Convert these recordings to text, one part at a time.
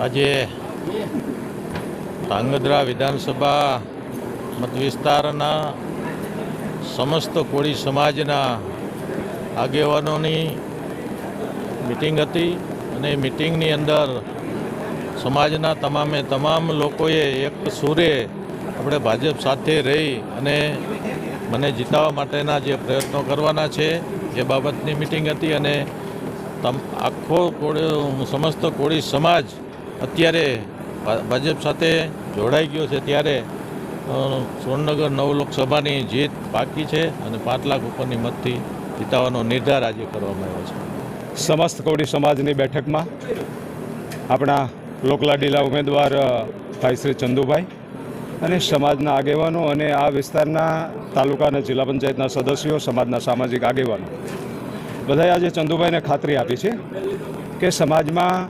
આજે ધાંગધ્રા વિધાનસભા મત વિસ્તારના સમસ્ત કોળી સમાજના આગેવાનોની મિટિંગ હતી અને મિટિંગની અંદર સમાજના તમામે તમામ લોકોએ એક સુરે આપણે ભાજપ સાથે રહી અને મને જીતાવા માટેના જે પ્રયત્નો કરવાના છે એ બાબતની મિટિંગ હતી અને આખો કોળી સમસ્ત કોળી સમાજ અત્યારે ભાજપ સાથે જોડાઈ ગયો છે ત્યારે સુરેન્દ્રનગર નવ લોકસભાની જીત બાકી છે અને પાંચ લાખ ઉપરની મતથી જીતાવાનો નિર્ધાર આજે કરવામાં આવ્યો છે. સમસ્ત કોળી સમાજની બેઠકમાં આપણા લોકલાડીલા ઉમેદવાર ભાઈ શ્રી ચંદુભાઈ અને સમાજના આગેવાનો અને આ વિસ્તારના તાલુકા અને જિલ્લા પંચાયતના સદસ્યો, સમાજના સામાજિક આગેવાનો. બધાએ આજે ચંદુભાઈને ખાતરી આપી છે કે સમાજમાં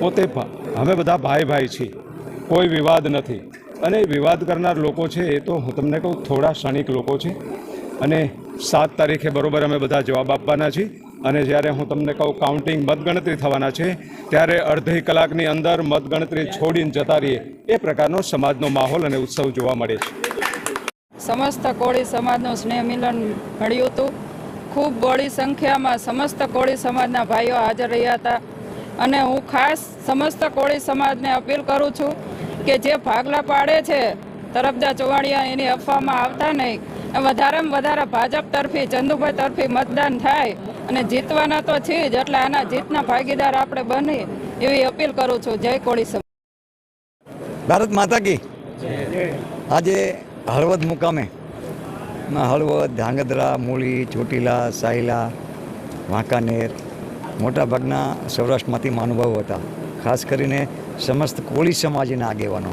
પોતે અમે બધા ભાઈ ભાઈ છીએ. કોઈ વિવાદ નથી. અને વિવાદ કરનાર લોકો છે એ તો હું તમને કહું થોડા ક્ષણિક લોકો છે. અને સાત તારીખે બરોબર અમે બધા જવાબ આપવાના છીએ. અને જ્યારે હું તમને કહું કાઉન્ટિંગ મતગણતરી થવાના છે, ત્યારે અડધી કલાકની અંદર મતગણતરી છોડીને જતા રહીએ. એ પ્રકારનો સમાજનો માહોલ અને ઉત્સવ જોવા મળે છે. સમસ્ત કોળી સમાજનું સ્નેહ મિલન મળ્યું હતું. ખૂબ બહોળી સંખ્યામાં સમસ્ત કોળી સમાજના ભાઈઓ હાજર રહ્યા હતા. અને હું ખાસ સમસ્ત કોળી સમાજને અપીલ કરું છું કે જે ભાગલા પાડે છે તરફદા ચોવાડિયા એની અફવામાં આવતા નહીં. વધારેમાં વધારે ભાજપ તરફી ચંદુભાઈ તરફી મતદાન થાય અને જીતવાના તો છે જ એટલે આના જીતના ભાગીદાર આપણે બની એવી અપીલ કરું છું. જય કોળી સમાજ. ભારત માતા કી. આજે હળવદ મુકામે હળવદ ધાંગધ્રા મૂળી ચોટીલા સાયલા વાંકાનેર મોટાભાગના સૌરાષ્ટ્રમાંથી મહાનુભાવો હતા. ખાસ કરીને સમસ્ત કોળી સમાજના આગેવાનો.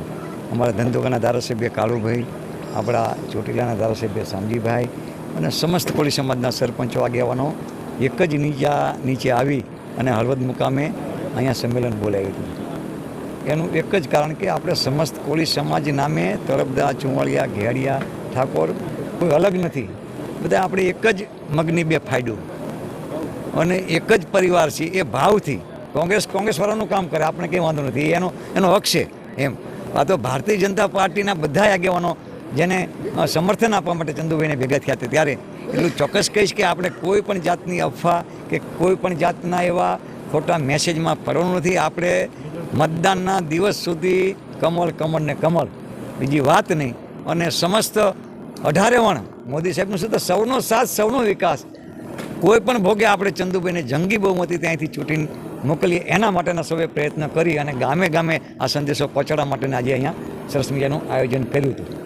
અમારા ધંધોકાના ધારાસભ્ય કાળુભાઈ આપણા ચોટીલાના ધારાસભ્ય શામજીભાઈ અને સમસ્ત કોળી સમાજના સરપંચો, આગેવાનો એક જ નીચા નીચે આવી અને હળવદ મુકામે અહીંયા સંમેલન બોલાવ્યું હતું. એનું એક જ કારણ કે આપણે સમસ્ત કોળી સમાજ નામે તરફદા, ચુંવાળિયા, ઘેડિયા, ઠાકોર કોઈ અલગ નથી. બધા આપણે એક જ મગની બે ફાયદો. અને એક જ પરિવાર છે, એ ભાવથી કોંગ્રેસ, કોંગ્રેસવાળાનું કામ કરે, આપણે કંઈ વાંધો નથી, એનો એનો હક છે, એમ. આ તો ભારતીય જનતા પાર્ટીના બધા આગેવાનો જેને સમર્થન આપવા માટે ચંદુભાઈને ભેગા થયા હતા ત્યારે, એટલું ચોક્કસ કહીશ કે આપણે કોઈ પણ જાતની અફવા કે કોઈ પણ જાતના એવા ખોટા મેસેજમાં પડવાનું નથી, આપણે મતદાનના દિવસ સુધી કમળ કમળ ને કમળ. બીજી વાત નહીં. અને સમસ્ત અઢારે વણ, મોદી સાહેબનું શું તો સૌનો સાથ, સૌનો વિકાસ. કોઈ પણ ભોગે આપણે ચંદુભાઈને જંગી બહુમતી ત્યાંથી ચૂંટીને મોકલીએ, એના માટેના સૌએ પ્રયત્ન કરી અને ગામે ગામે આ સંદેશો પહોંચાડવા માટેના આજે અહીંયા સરસ મજાનું આયોજન કર્યું હતું.